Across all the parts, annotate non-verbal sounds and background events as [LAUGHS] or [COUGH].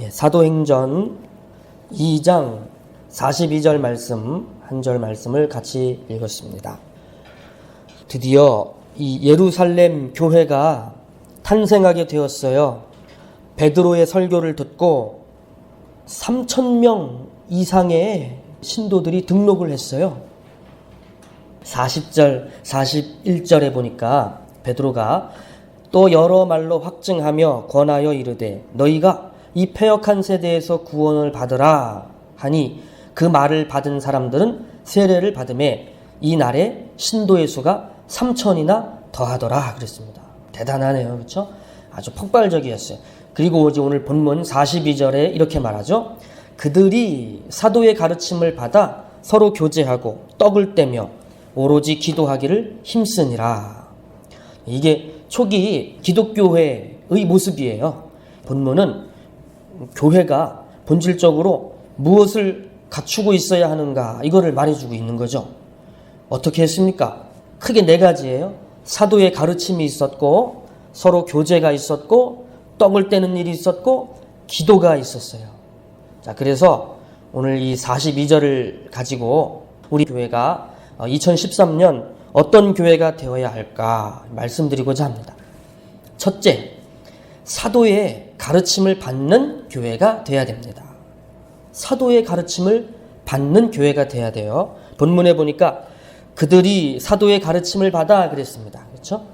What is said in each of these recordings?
예, 사도행전 2장 42절 말씀 한 절 말씀을 같이 읽었습니다. 드디어 이 예루살렘 교회가 탄생하게 되었어요. 베드로의 설교를 듣고 3천 명 이상의 신도들이 등록을 했어요. 40절, 41절에 보니까 베드로가 또 여러 말로 확증하며 권하여 이르되 너희가 이 패역한 세대에서 구원을 받으라 하니 그 말을 받은 사람들은 세례를 받음에 이 날에 신도의 수가 3천이나 더하더라 그랬습니다. 대단하네요. 그렇죠? 아주 폭발적이었어요. 그리고 이제 오늘 본문 42절에 이렇게 말하죠. 그들이 사도의 가르침을 받아 서로 교제하고 떡을 떼며 오로지 기도하기를 힘쓰니라. 이게 초기 기독교회의 모습이에요. 본문은 교회가 본질적으로 무엇을 갖추고 있어야 하는가 이거를 말해주고 있는 거죠. 어떻게 했습니까? 크게 네 가지예요. 사도의 가르침이 있었고 서로 교제가 있었고 떡을 떼는 일이 있었고 기도가 있었어요. 자, 그래서 오늘 이 42절을 가지고 우리 교회가 2013년 어떤 교회가 되어야 할까 말씀드리고자 합니다. 첫째, 사도의 가르침을 받는 교회가 되어야 됩니다. 사도의 가르침을 받는 교회가 돼야 돼요. 본문에 보니까 그들이 사도의 가르침을 받아 그랬습니다. 그렇죠?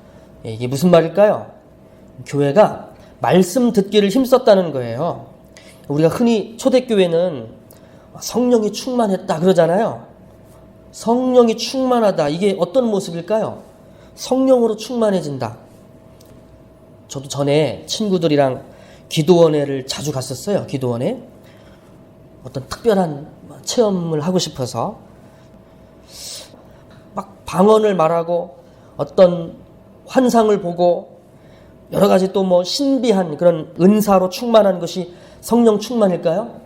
이게 무슨 말일까요? 교회가 말씀 듣기를 힘썼다는 거예요. 우리가 흔히 초대교회는 성령이 충만했다 그러잖아요. 성령이 충만하다. 이게 어떤 모습일까요? 성령으로 충만해진다. 저도 전에 친구들이랑 기도원회를 자주 갔었어요. 기도원에. 어떤 특별한 체험을 하고 싶어서 막 방언을 말하고 어떤 환상을 보고 여러 가지 또 뭐 신비한 그런 은사로 충만한 것이 성령 충만일까요?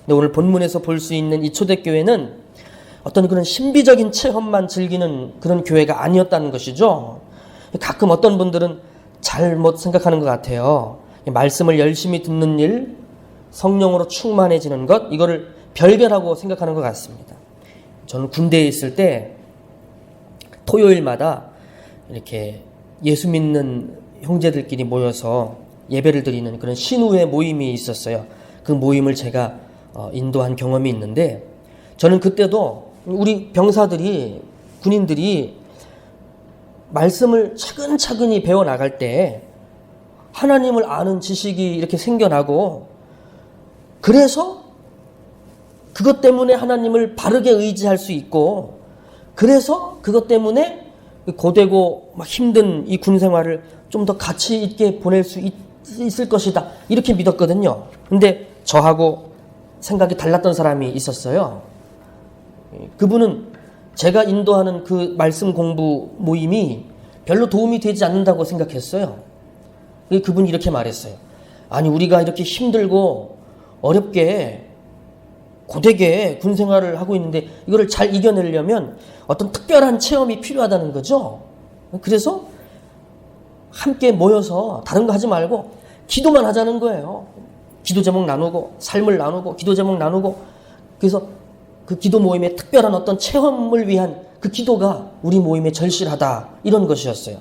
근데 오늘 본문에서 볼 수 있는 이 초대교회는 어떤 그런 신비적인 체험만 즐기는 그런 교회가 아니었다는 것이죠. 가끔 어떤 분들은 잘못 생각하는 것 같아요. 말씀을 열심히 듣는 일, 성령으로 충만해지는 것, 이거를 별개라고 생각하는 것 같습니다. 저는 군대에 있을 때 토요일마다 이렇게 예수 믿는 형제들끼리 모여서 예배를 드리는 그런 신우회 모임이 있었어요. 그 모임을 제가 어, 인도한 경험이 있는데 저는 그때도 우리 병사들이 군인들이 말씀을 차근차근히 배워 나갈 때 하나님을 아는 지식이 이렇게 생겨나고 그래서 그것 때문에 하나님을 바르게 의지할 수 있고 그래서 그것 때문에 고되고 힘든 이 군 생활을 좀 더 가치 있게 보낼 수 있, 있을 것이다. 이렇게 믿었거든요. 근데 저하고 생각이 달랐던 사람이 있었어요. 그분은 제가 인도하는 그 말씀 공부 모임이 별로 도움이 되지 않는다고 생각했어요. 그분이 이렇게 말했어요. 아니, 우리가 이렇게 힘들고 어렵게 고되게 군 생활을 하고 있는데 이거를 잘 이겨내려면 어떤 특별한 체험이 필요하다는 거죠. 그래서 함께 모여서 다른 거 하지 말고 기도만 하자는 거예요. 기도 제목 나누고 삶을 나누고 기도 제목 나누고 그래서 그 기도 모임에 특별한 어떤 체험을 위한 그 기도가 우리 모임에 절실하다 이런 것이었어요.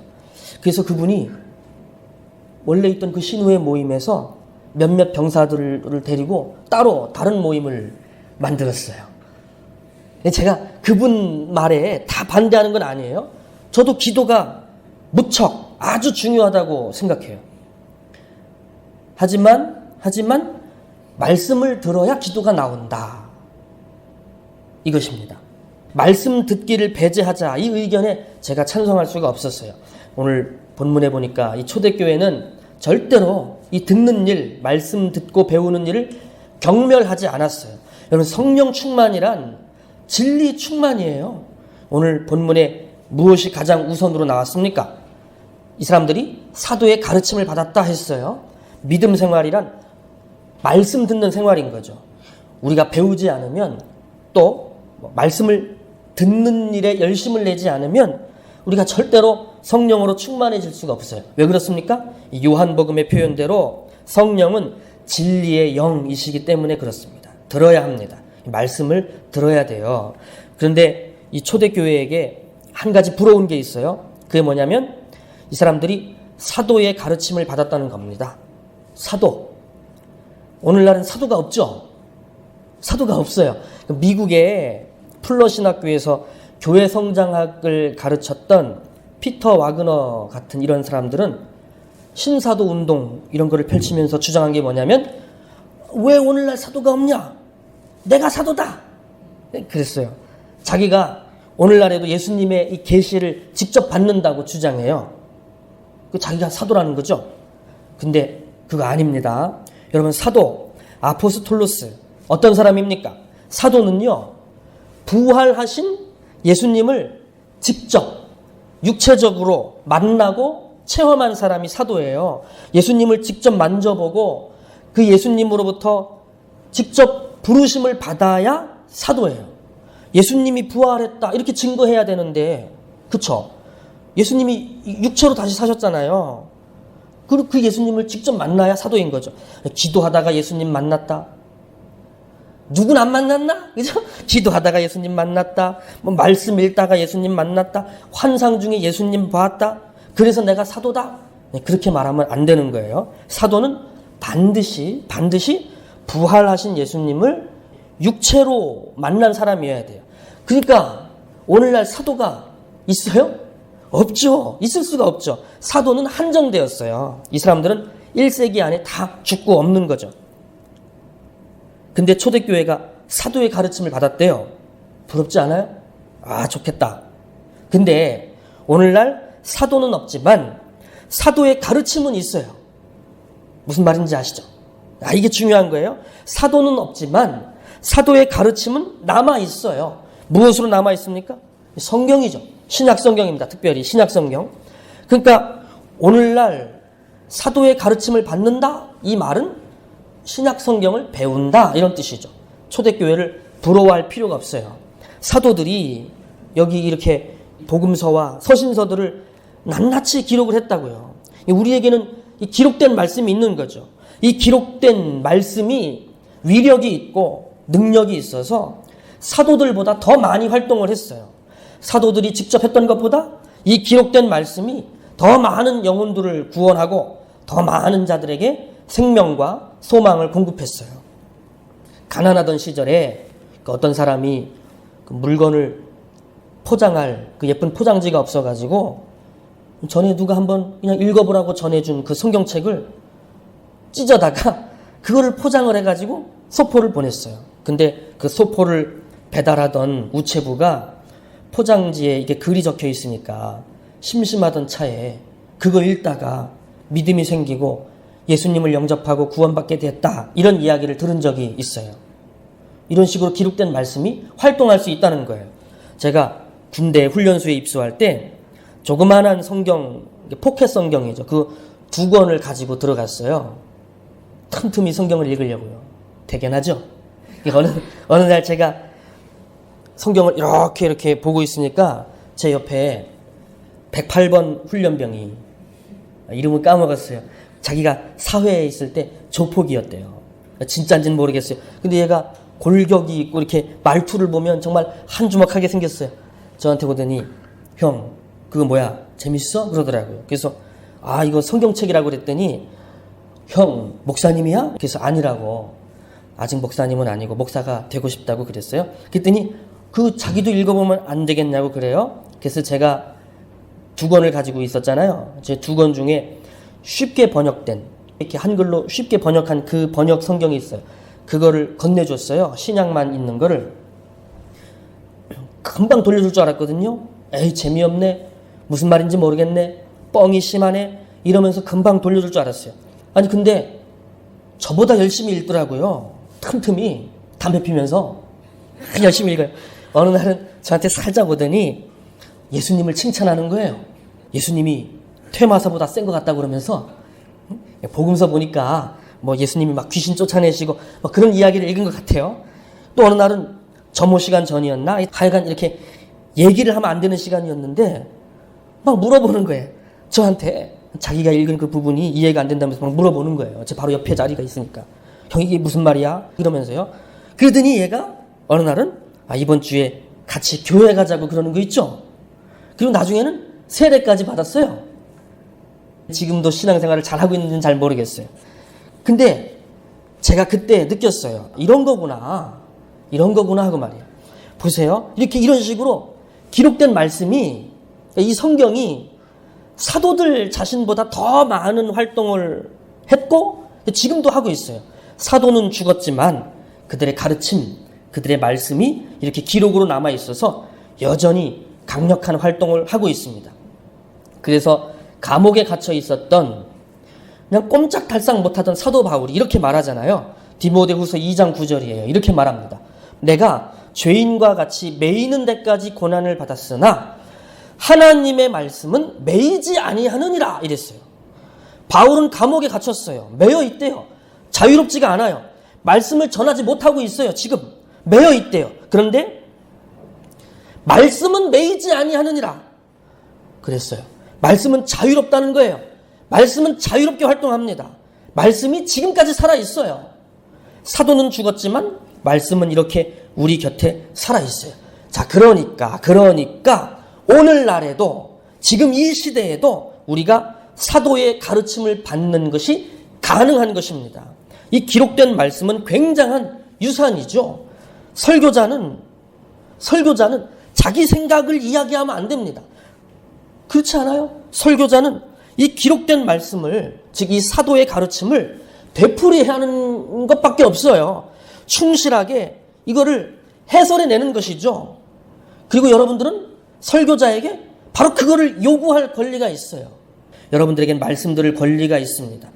그래서 그분이 원래 있던 그 신우의 모임에서 몇몇 병사들을 데리고 따로 다른 모임을 만들었어요. 제가 그분 말에 다 반대하는 건 아니에요. 저도 기도가 무척 아주 중요하다고 생각해요. 하지만, 하지만, 말씀을 들어야 기도가 나온다. 이것입니다. 말씀 듣기를 배제하자. 이 의견에 제가 찬성할 수가 없었어요. 오늘 본문에 보니까 이 초대교회는 절대로 이 듣는 일, 말씀 듣고 배우는 일을 경멸하지 않았어요. 여러분, 성령 충만이란 진리 충만이에요. 오늘 본문에 무엇이 가장 우선으로 나왔습니까? 이 사람들이 사도의 가르침을 받았다 했어요. 믿음 생활이란 말씀 듣는 생활인 거죠. 우리가 배우지 않으면 또 말씀을 듣는 일에 열심을 내지 않으면 우리가 절대로 성령으로 충만해질 수가 없어요. 왜 그렇습니까? 요한복음의 표현대로 성령은 진리의 영이시기 때문에 그렇습니다. 들어야 합니다. 말씀을 들어야 돼요. 그런데 이 초대교회에게 한 가지 부러운 게 있어요. 그게 뭐냐면 이 사람들이 사도의 가르침을 받았다는 겁니다. 사도. 오늘날은 사도가 없죠? 사도가 없어요. 미국의 플러 신 학교에서 교회 성장학을 가르쳤던 피터 와그너 같은 이런 사람들은 신사도 운동 이런 거를 펼치면서 주장한 게 뭐냐면 왜 오늘날 사도가 없냐? 내가 사도다. 그랬어요. 자기가 오늘날에도 예수님의 이 계시를 직접 받는다고 주장해요. 그 자기가 사도라는 거죠. 근데 그거 아닙니다. 여러분 사도 아포스톨로스 어떤 사람입니까? 사도는요. 부활하신 예수님을 직접 육체적으로 만나고 체험한 사람이 사도예요. 예수님을 직접 만져보고 그 예수님으로부터 직접 부르심을 받아야 사도예요. 예수님이 부활했다 이렇게 증거해야 되는데 그쵸? 예수님이 육체로 다시 사셨잖아요. 그, 그 예수님을 직접 만나야 사도인 거죠. 기도하다가 예수님 만났다. 누군 안 만났나? 그죠? [LAUGHS] 기도하다가 예수님 만났다. 뭐 말씀 읽다가 예수님 만났다. 환상 중에 예수님 봤다. 그래서 내가 사도다. 네, 그렇게 말하면 안 되는 거예요. 사도는 반드시 반드시 부활하신 예수님을 육체로 만난 사람이어야 돼요. 그러니까 오늘날 사도가 있어요? 없죠. 있을 수가 없죠. 사도는 한정되었어요. 이 사람들은 1세기 안에 다 죽고 없는 거죠. 근데 초대교회가 사도의 가르침을 받았대요. 부럽지 않아요? 아, 좋겠다. 근데 오늘날 사도는 없지만 사도의 가르침은 있어요. 무슨 말인지 아시죠? 아, 이게 중요한 거예요. 사도는 없지만 사도의 가르침은 남아 있어요. 무엇으로 남아 있습니까? 성경이죠. 신약 성경입니다. 특별히 신약 성경. 그러니까 오늘날 사도의 가르침을 받는다 이 말은 신약 성경을 배운다 이런 뜻이죠. 초대교회를 부러워할 필요가 없어요. 사도들이 여기 이렇게 복음서와 서신서들을 낱낱이 기록을 했다고요. 우리에게는 이 기록된 말씀이 있는 거죠. 이 기록된 말씀이 위력이 있고 능력이 있어서 사도들보다 더 많이 활동을 했어요. 사도들이 직접 했던 것보다 이 기록된 말씀이 더 많은 영혼들을 구원하고 더 많은 자들에게 생명과 소망을 공급했어요. 가난하던 시절에 그 어떤 사람이 그 물건을 포장할 그 예쁜 포장지가 없어가지고 전에 누가 한번 그냥 읽어보라고 전해준 그 성경책을 찢어다가 [LAUGHS] 그거를 포장을 해가지고 소포를 보냈어요. 근데 그 소포를 배달하던 우체부가 포장지에 이게 글이 적혀 있으니까 심심하던 차에 그거 읽다가 믿음이 생기고 예수님을 영접하고 구원받게 됐다. 이런 이야기를 들은 적이 있어요. 이런 식으로 기록된 말씀이 활동할 수 있다는 거예요. 제가 군대 훈련소에 입소할 때 조그만한 성경, 포켓 성경이죠. 그 두 권을 가지고 들어갔어요. 틈틈이 성경을 읽으려고요. 대견하죠? 어느, 어느 날 제가 성경을 이렇게 이렇게 보고 있으니까 제 옆에 108번 훈련병이 이름을 까먹었어요. 자기가 사회에 있을 때 조폭이었대요. 진짜인지는 모르겠어요. 근데 얘가 골격이 있고 이렇게 말투를 보면 정말 한 주먹하게 생겼어요. 저한테 보더니 형 그거 뭐야 재밌어? 그러더라고요. 그래서 아 이거 성경책이라고 그랬더니 형 목사님이야? 그래서 아니라고 아직 목사님은 아니고 목사가 되고 싶다고 그랬어요. 그랬더니 그 자기도 읽어보면 안 되겠냐고 그래요. 그래서 제가 두 권을 가지고 있었잖아요. 제 두 권 중에 쉽게 번역된 이렇게 한글로 쉽게 번역한 그 번역 성경이 있어요. 그거를 건네줬어요. 신약만 있는 거를 금방 돌려줄 줄 알았거든요. 에이 재미없네. 무슨 말인지 모르겠네. 뻥이 심하네. 이러면서 금방 돌려줄 줄 알았어요. 아니 근데 저보다 열심히 읽더라고요. 틈틈이 담배 피면서 [LAUGHS] 열심히 읽어요. 어느 날은 저한테 살짝 오더니 예수님을 칭찬하는 거예요. 예수님이 퇴마사보다 센 것 같다고 그러면서 복음서 보니까 뭐 예수님이 막 귀신 쫓아내시고 뭐 그런 이야기를 읽은 것 같아요. 또 어느 날은 점호 시간 전이었나? 하여간 이렇게 얘기를 하면 안 되는 시간이었는데 막 물어보는 거예요. 저한테 자기가 읽은 그 부분이 이해가 안 된다면서 막 물어보는 거예요. 제 바로 옆에 자리가 있으니까. 형 이게 무슨 말이야? 이러면서요. 그러더니 얘가 어느 날은 아 이번 주에 같이 교회 가자고 그러는 거 있죠. 그리고 나중에는 세례까지 받았어요. 지금도 신앙생활을 잘 하고 있는지는 잘 모르겠어요. 근데 제가 그때 느꼈어요. 이런 거구나. 이런 거구나 하고 말이에요. 보세요. 이렇게 이런 식으로 기록된 말씀이 이 성경이 사도들 자신보다 더 많은 활동을 했고 지금도 하고 있어요. 사도는 죽었지만 그들의 가르침, 그들의 말씀이 이렇게 기록으로 남아 있어서 여전히 강력한 활동을 하고 있습니다. 그래서 감옥에 갇혀 있었던 그냥 꼼짝달싹 못하던 사도 바울이 이렇게 말하잖아요. 디모데후서 2장 9절이에요. 이렇게 말합니다. 내가 죄인과 같이 매이는 데까지 고난을 받았으나 하나님의 말씀은 매이지 아니하느니라 이랬어요. 바울은 감옥에 갇혔어요. 매여 있대요. 자유롭지가 않아요. 말씀을 전하지 못하고 있어요. 지금 매여 있대요. 그런데 말씀은 매이지 아니하느니라 그랬어요. 말씀은 자유롭다는 거예요. 말씀은 자유롭게 활동합니다. 말씀이 지금까지 살아 있어요. 사도는 죽었지만 말씀은 이렇게 우리 곁에 살아 있어요. 자, 그러니까 그러니까 오늘날에도 지금 이 시대에도 우리가 사도의 가르침을 받는 것이 가능한 것입니다. 이 기록된 말씀은 굉장한 유산이죠. 설교자는 설교자는 자기 생각을 이야기하면 안 됩니다. 그렇지 않아요? 설교자는 이 기록된 말씀을 즉 이 사도의 가르침을 되풀이해야 하는 것밖에 없어요. 충실하게 이거를 해설해 내는 것이죠. 그리고 여러분들은 설교자에게 바로 그거를 요구할 권리가 있어요. 여러분들에겐 말씀들을 권리가 있습니다.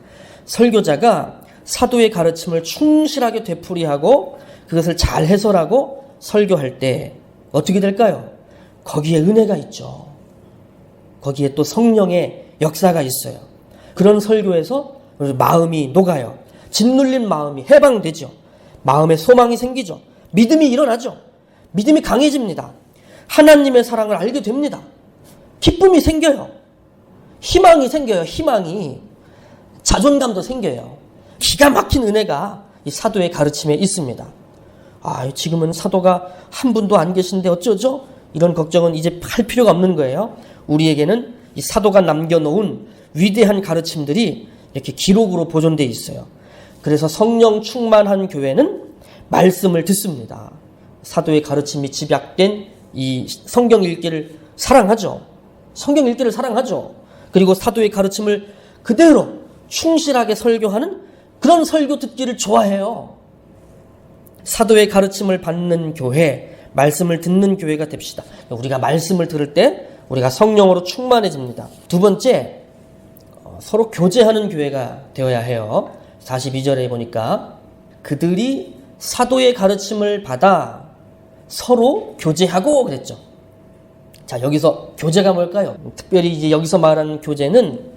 설교자가 사도의 가르침을 충실하게 되풀이하고 그것을 잘 해설하고 설교할 때 어떻게 될까요? 거기에 은혜가 있죠. 거기에 또 성령의 역사가 있어요. 그런 설교에서 마음이 녹아요. 짓눌린 마음이 해방되죠. 마음에 소망이 생기죠. 믿음이 일어나죠. 믿음이 강해집니다. 하나님의 사랑을 알게 됩니다. 기쁨이 생겨요. 희망이 생겨요. 희망이. 자존감도 생겨요. 기가 막힌 은혜가 이 사도의 가르침에 있습니다. 아, 지금은 사도가 한 분도 안 계신데 어쩌죠? 이런 걱정은 이제 할 필요가 없는 거예요. 우리에게는 이 사도가 남겨놓은 위대한 가르침들이 이렇게 기록으로 보존되어 있어요. 그래서 성령 충만한 교회는 말씀을 듣습니다. 사도의 가르침이 집약된 이 성경 읽기를 사랑하죠. 성경 읽기를 사랑하죠. 그리고 사도의 가르침을 그대로 충실하게 설교하는 그런 설교 듣기를 좋아해요. 사도의 가르침을 받는 교회, 말씀을 듣는 교회가 됩시다. 우리가 말씀을 들을 때 우리가 성령으로 충만해집니다. 두 번째, 어, 서로 교제하는 교회가 되어야 해요. 42절에 보니까 그들이 사도의 가르침을 받아 서로 교제하고 그랬죠. 자, 여기서 교제가 뭘까요? 특별히 이제 여기서 말하는 교제는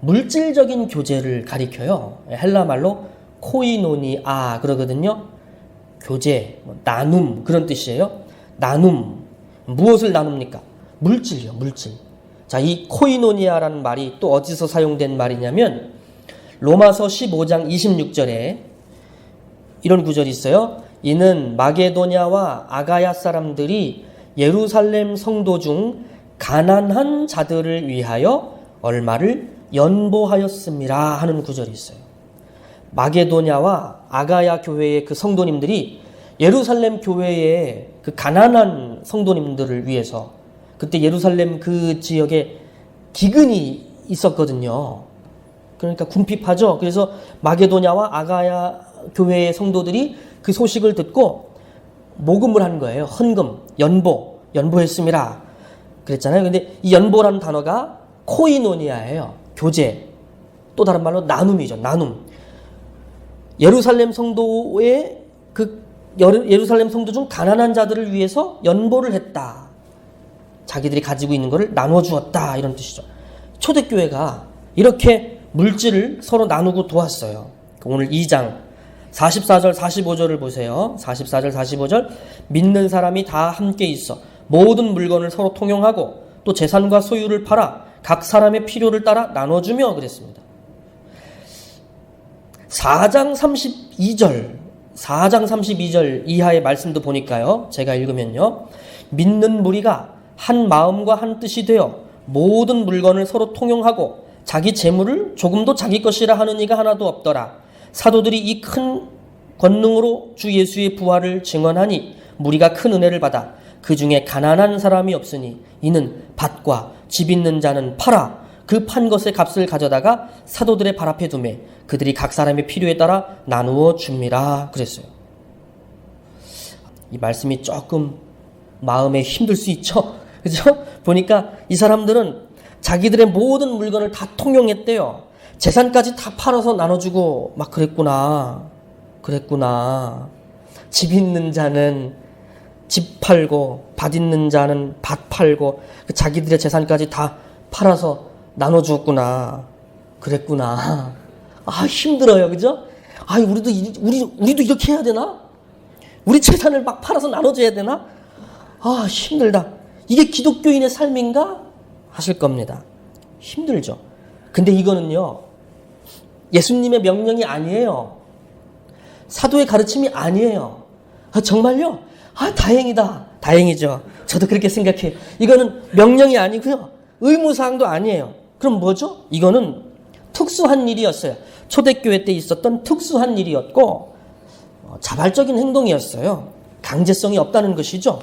물질적인 교제를 가리켜요. 헬라 말로 코이노니아 그러거든요. 교제, 뭐 나눔 그런 뜻이에요. 나눔 무엇을 나눕니까? 물질이요, 물질. 자, 이 코이노니아라는 말이 또 어디서 사용된 말이냐면 로마서 15장 26절에 이런 구절이 있어요. 이는 마게도냐와 아가야 사람들이 예루살렘 성도 중 가난한 자들을 위하여 얼마를 연보하였습니다 하는 구절이 있어요. 마게도냐와 아가야 교회의 그 성도님들이 예루살렘 교회의 그 가난한 성도님들을 위해서 그때 예루살렘 그 지역에 기근이 있었거든요. 그러니까 궁핍하죠. 그래서 마게도냐와 아가야 교회의 성도들이 그 소식을 듣고 모금을 한 거예요. 헌금, 연보, 연보했습니다. 그랬잖아요. 근데 이 연보라는 단어가 코이노니아예요. 교제. 또 다른 말로 나눔이죠. 나눔. 예루살렘 성도의 그 예루살렘 성도 중 가난한 자들을 위해서 연보를 했다. 자기들이 가지고 있는 것을 나눠 주었다. 이런 뜻이죠. 초대 교회가 이렇게 물질을 서로 나누고 도왔어요. 오늘 2장 44절 45절을 보세요. 44절 45절 믿는 사람이 다 함께 있어 모든 물건을 서로 통용하고 또 재산과 소유를 팔아 각 사람의 필요를 따라 나눠주며 그랬습니다. 4장 32절, 4장 32절 이하의 말씀도 보니까요. 제가 읽으면요. 믿는 무리가 한 마음과 한 뜻이 되어 모든 물건을 서로 통용하고 자기 재물을 조금도 자기 것이라 하는 이가 하나도 없더라. 사도들이 이 큰 권능으로 주 예수의 부활을 증언하니 무리가 큰 은혜를 받아 그 중에 가난한 사람이 없으니 이는 밭과 집 있는 자는 팔아 그 판 것의 값을 가져다가 사도들의 발 앞에 두매 그들이 각 사람의 필요에 따라 나누어 줍니다. 그랬어요. 이 말씀이 조금 마음에 힘들 수 있죠. 그죠? 보니까 이 사람들은 자기들의 모든 물건을 다 통용했대요. 재산까지 다 팔아서 나눠주고 막 그랬구나. 그랬구나. 집 있는 자는 집 팔고 밭 있는 자는 밭 팔고 그 자기들의 재산까지 다 팔아서 나눠주었구나. 그랬구나. 아 힘들어요, 그죠? 아 우리도 이- 우리 우리도 이렇게 해야 되나? 우리 재산을 막 팔아서 나눠줘야 되나? 아 힘들다. 이게 기독교인의 삶인가? 하실 겁니다. 힘들죠. 근데 이거는요 예수님의 명령이 아니에요. 사도의 가르침이 아니에요. 아, 정말요? 아, 다행이다. 다행이죠. 저도 그렇게 생각해요. 이거는 명령이 아니고요. 의무사항도 아니에요. 그럼 뭐죠? 이거는 특수한 일이었어요. 초대교회 때 있었던 특수한 일이었고, 어, 자발적인 행동이었어요. 강제성이 없다는 것이죠.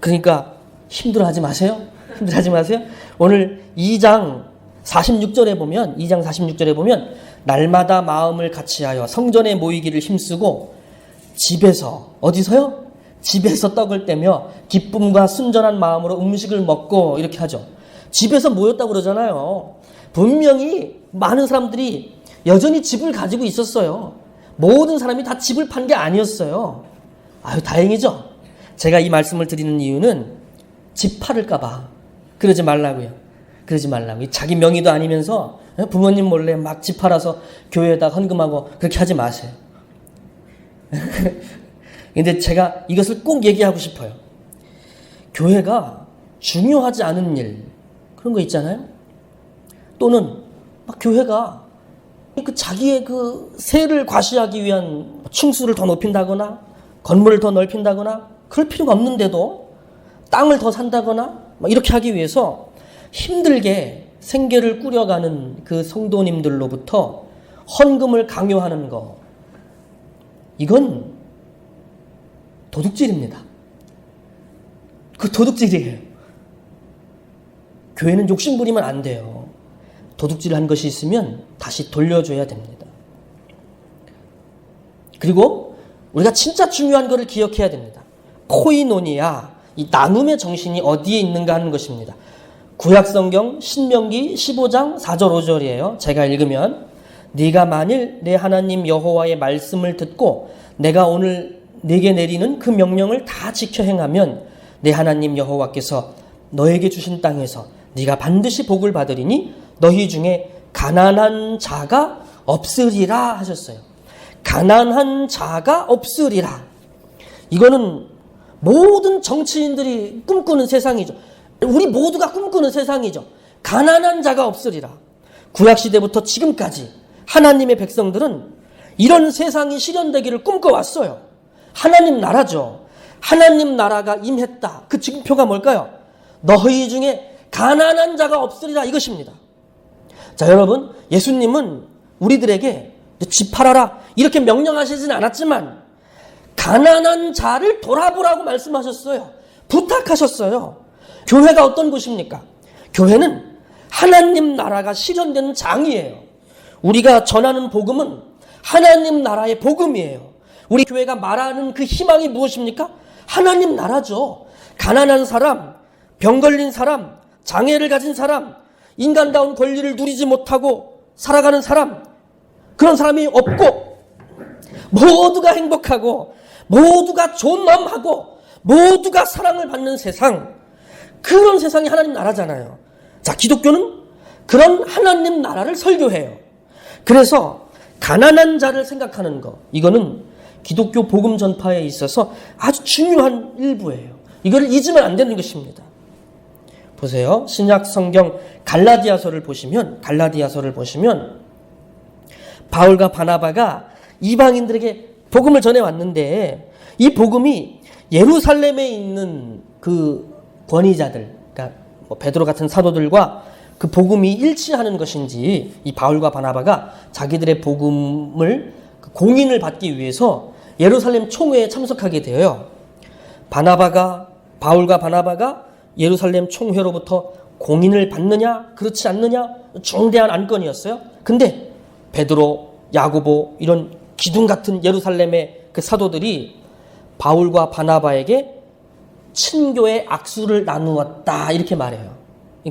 그러니까 힘들어하지 마세요. 힘들어하지 마세요. 오늘 2장 46절에 보면 2장 46절에 보면 날마다 마음을 같이하여 성전에 모이기를 힘쓰고 집에서 어디서요? 집에서 떡을 떼며 기쁨과 순전한 마음으로 음식을 먹고 이렇게 하죠. 집에서 모였다고 그러잖아요. 분명히 많은 사람들이 여전히 집을 가지고 있었어요. 모든 사람이 다 집을 판 게 아니었어요. 아유, 다행이죠. 제가 이 말씀을 드리는 이유는 집 팔을까봐. 그러지 말라고요. 그러지 말라고. 자기 명의도 아니면서 부모님 몰래 막 집 팔아서 교회에다 헌금하고 그렇게 하지 마세요. [LAUGHS] 근데 제가 이것을 꼭 얘기하고 싶어요. 교회가 중요하지 않은 일, 그런 거 있잖아요? 또는 막 교회가 그 자기의 그 세를 과시하기 위한 충수를 더 높인다거나 건물을 더 넓힌다거나 그럴 필요가 없는데도 땅을 더 산다거나 막 이렇게 하기 위해서 힘들게 생계를 꾸려가는 그 성도님들로부터 헌금을 강요하는 거 이건 도둑질입니다. 그 도둑질이에요. 교회는 욕심 부리면 안 돼요. 도둑질 한 것이 있으면 다시 돌려줘야 됩니다. 그리고 우리가 진짜 중요한 것을 기억해야 됩니다. 코이노니아, 이 나눔의 정신이 어디에 있는가 하는 것입니다. 구약성경 신명기 15장 4절 5절이에요. 제가 읽으면 네가 만일 내 하나님 여호와의 말씀을 듣고 내가 오늘 내게 내리는 그 명령을 다 지켜 행하면 내 하나님 여호와께서 너에게 주신 땅에서 네가 반드시 복을 받으리니 너희 중에 가난한 자가 없으리라 하셨어요. 가난한 자가 없으리라. 이거는 모든 정치인들이 꿈꾸는 세상이죠. 우리 모두가 꿈꾸는 세상이죠. 가난한 자가 없으리라. 구약시대부터 지금까지 하나님의 백성들은 이런 세상이 실현되기를 꿈꿔왔어요. 하나님 나라죠. 하나님 나라가 임했다. 그 증표가 뭘까요? 너희 중에 가난한 자가 없으리라 이것입니다. 자, 여러분, 예수님은 우리들에게 집 팔아라 이렇게 명령하시진 않았지만 가난한 자를 돌아보라고 말씀하셨어요. 부탁하셨어요. 교회가 어떤 곳입니까? 교회는 하나님 나라가 실현되는 장이에요. 우리가 전하는 복음은 하나님 나라의 복음이에요. 우리 교회가 말하는 그 희망이 무엇입니까? 하나님 나라죠. 가난한 사람, 병 걸린 사람, 장애를 가진 사람, 인간다운 권리를 누리지 못하고 살아가는 사람, 그런 사람이 없고, 모두가 행복하고, 모두가 존엄하고, 모두가 사랑을 받는 세상, 그런 세상이 하나님 나라잖아요. 자, 기독교는 그런 하나님 나라를 설교해요. 그래서 가난한 자를 생각하는 거, 이거는 기독교 복음 전파에 있어서 아주 중요한 일부예요. 이거를 잊으면 안 되는 것입니다. 보세요. 신약 성경 갈라디아서를 보시면 갈라디아서를 보시면 바울과 바나바가 이방인들에게 복음을 전해 왔는데 이 복음이 예루살렘에 있는 그 권위자들, 그러니까 뭐 베드로 같은 사도들과 그 복음이 일치하는 것인지 이 바울과 바나바가 자기들의 복음을 그 공인을 받기 위해서 예루살렘 총회에 참석하게 되어요. 바나바가 바울과 바나바가 예루살렘 총회로부터 공인을 받느냐 그렇지 않느냐 중대한 안건이었어요. 근데 베드로, 야고보 이런 기둥 같은 예루살렘의 그 사도들이 바울과 바나바에게 친교의 악수를 나누었다 이렇게 말해요.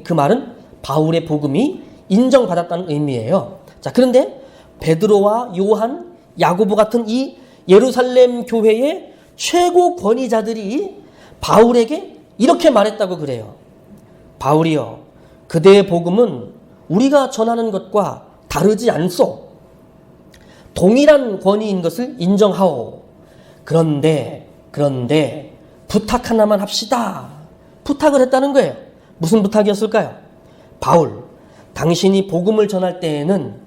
그 말은 바울의 복음이 인정받았다는 의미예요. 자, 그런데 베드로와 요한, 야고보 같은 이 예루살렘 교회의 최고 권위자들이 바울에게 이렇게 말했다고 그래요. 바울이여, 그대의 복음은 우리가 전하는 것과 다르지 않소. 동일한 권위인 것을 인정하오. 그런데, 그런데, 부탁 하나만 합시다. 부탁을 했다는 거예요. 무슨 부탁이었을까요? 바울, 당신이 복음을 전할 때에는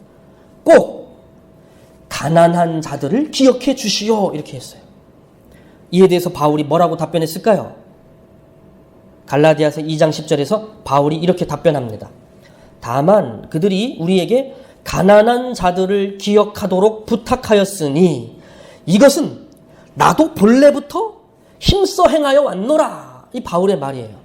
꼭 가난한 자들을 기억해 주시오. 이렇게 했어요. 이에 대해서 바울이 뭐라고 답변했을까요? 갈라디아서 2장 10절에서 바울이 이렇게 답변합니다. 다만 그들이 우리에게 가난한 자들을 기억하도록 부탁하였으니 이것은 나도 본래부터 힘써 행하여 왔노라. 이 바울의 말이에요.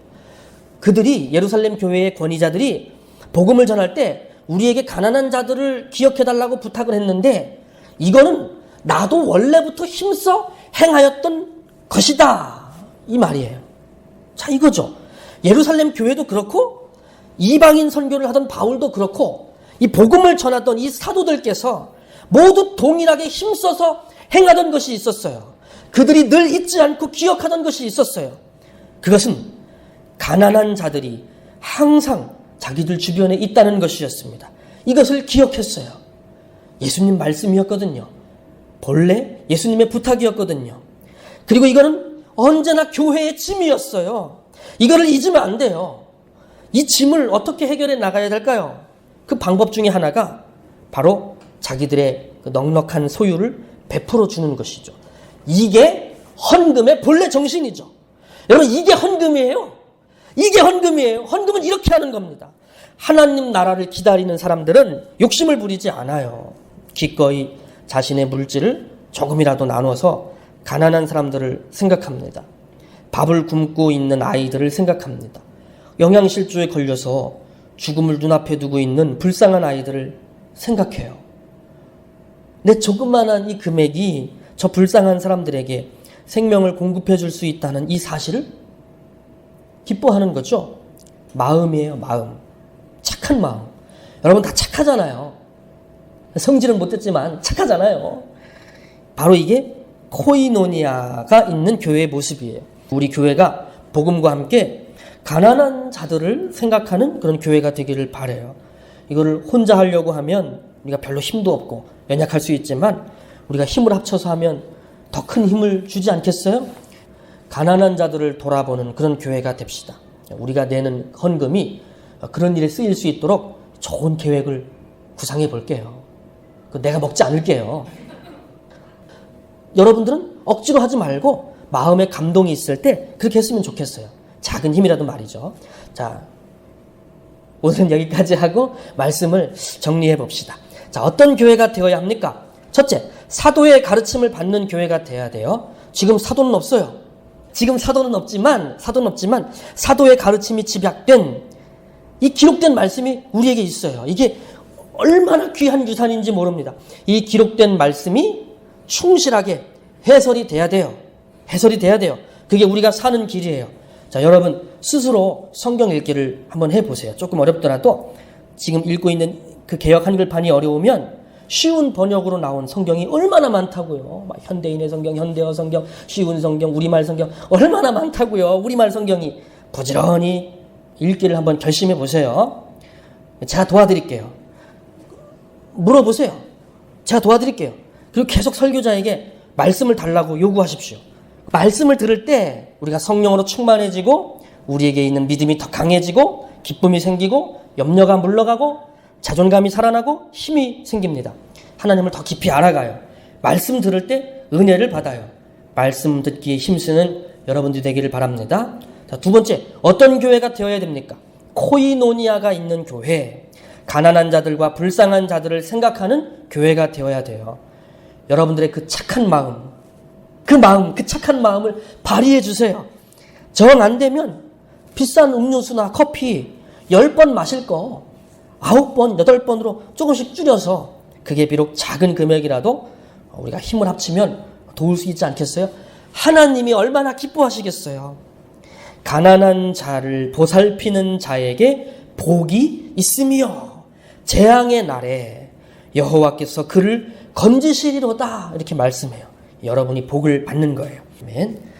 그들이 예루살렘 교회의 권위자들이 복음을 전할 때 우리에게 가난한 자들을 기억해 달라고 부탁을 했는데 이거는 나도 원래부터 힘써 행하였던 것이다. 이 말이에요. 자, 이거죠. 예루살렘 교회도 그렇고 이방인 선교를 하던 바울도 그렇고 이 복음을 전하던 이 사도들께서 모두 동일하게 힘써서 행하던 것이 있었어요. 그들이 늘 잊지 않고 기억하던 것이 있었어요. 그것은 가난한 자들이 항상 자기들 주변에 있다는 것이었습니다. 이것을 기억했어요. 예수님 말씀이었거든요. 본래 예수님의 부탁이었거든요. 그리고 이거는 언제나 교회의 짐이었어요. 이거를 잊으면 안 돼요. 이 짐을 어떻게 해결해 나가야 될까요? 그 방법 중에 하나가 바로 자기들의 그 넉넉한 소유를 베풀어 주는 것이죠. 이게 헌금의 본래 정신이죠. 여러분, 이게 헌금이에요. 이게 헌금이에요. 헌금은 이렇게 하는 겁니다. 하나님 나라를 기다리는 사람들은 욕심을 부리지 않아요. 기꺼이 자신의 물질을 조금이라도 나눠서 가난한 사람들을 생각합니다. 밥을 굶고 있는 아이들을 생각합니다. 영양실조에 걸려서 죽음을 눈앞에 두고 있는 불쌍한 아이들을 생각해요. 내 조그만한 이 금액이 저 불쌍한 사람들에게 생명을 공급해 줄 수 있다는 이 사실을 기뻐하는 거죠. 마음이에요, 마음. 착한 마음. 여러분 다 착하잖아요. 성질은 못했지만 착하잖아요. 바로 이게 코이노니아가 있는 교회의 모습이에요. 우리 교회가 복음과 함께 가난한 자들을 생각하는 그런 교회가 되기를 바래요. 이거를 혼자 하려고 하면 우리가 별로 힘도 없고 연약할 수 있지만 우리가 힘을 합쳐서 하면 더 큰 힘을 주지 않겠어요? 가난한 자들을 돌아보는 그런 교회가 됩시다. 우리가 내는 헌금이 그런 일에 쓰일 수 있도록 좋은 계획을 구상해 볼게요. 내가 먹지 않을게요. 여러분들은 억지로 하지 말고 마음에 감동이 있을 때 그렇게 했으면 좋겠어요. 작은 힘이라도 말이죠. 자, 오늘은 여기까지 하고 말씀을 정리해 봅시다. 자, 어떤 교회가 되어야 합니까? 첫째, 사도의 가르침을 받는 교회가 돼야 돼요. 지금 사도는 없어요. 지금 사도는 없지만, 사도는 없지만, 사도의 가르침이 집약된 이 기록된 말씀이 우리에게 있어요. 이게 얼마나 귀한 유산인지 모릅니다. 이 기록된 말씀이 충실하게 해설이 돼야 돼요. 해설이 돼야 돼요. 그게 우리가 사는 길이에요. 자, 여러분 스스로 성경 읽기를 한번 해보세요. 조금 어렵더라도 지금 읽고 있는 그 개혁 한글판이 어려우면 쉬운 번역으로 나온 성경이 얼마나 많다고요. 현대인의 성경, 현대어 성경, 쉬운 성경, 우리말 성경 얼마나 많다고요. 우리말 성경이 부지런히 읽기를 한번 결심해 보세요. 제가 도와드릴게요. 물어보세요. 제가 도와드릴게요. 그리고 계속 설교자에게 말씀을 달라고 요구하십시오. 말씀을 들을 때 우리가 성령으로 충만해지고 우리에게 있는 믿음이 더 강해지고 기쁨이 생기고 염려가 물러가고 자존감이 살아나고 힘이 생깁니다. 하나님을 더 깊이 알아가요. 말씀 들을 때 은혜를 받아요. 말씀 듣기에 힘쓰는 여러분들이 되기를 바랍니다. 자, 두 번째, 어떤 교회가 되어야 됩니까? 코이노니아가 있는 교회. 가난한 자들과 불쌍한 자들을 생각하는 교회가 되어야 돼요. 여러분들의 그 착한 마음, 그 마음, 그 착한 마음을 발휘해 주세요. 정 안 되면 비싼 음료수나 커피 10번 마실 거 9번, 8번으로 조금씩 줄여서 그게 비록 작은 금액이라도 우리가 힘을 합치면 도울 수 있지 않겠어요? 하나님이 얼마나 기뻐하시겠어요? 가난한 자를 보살피는 자에게 복이 있으며 재앙의 날에 여호와께서 그를 건지시리로다 이렇게 말씀해요. 여러분이 복을 받는 거예요. 아멘.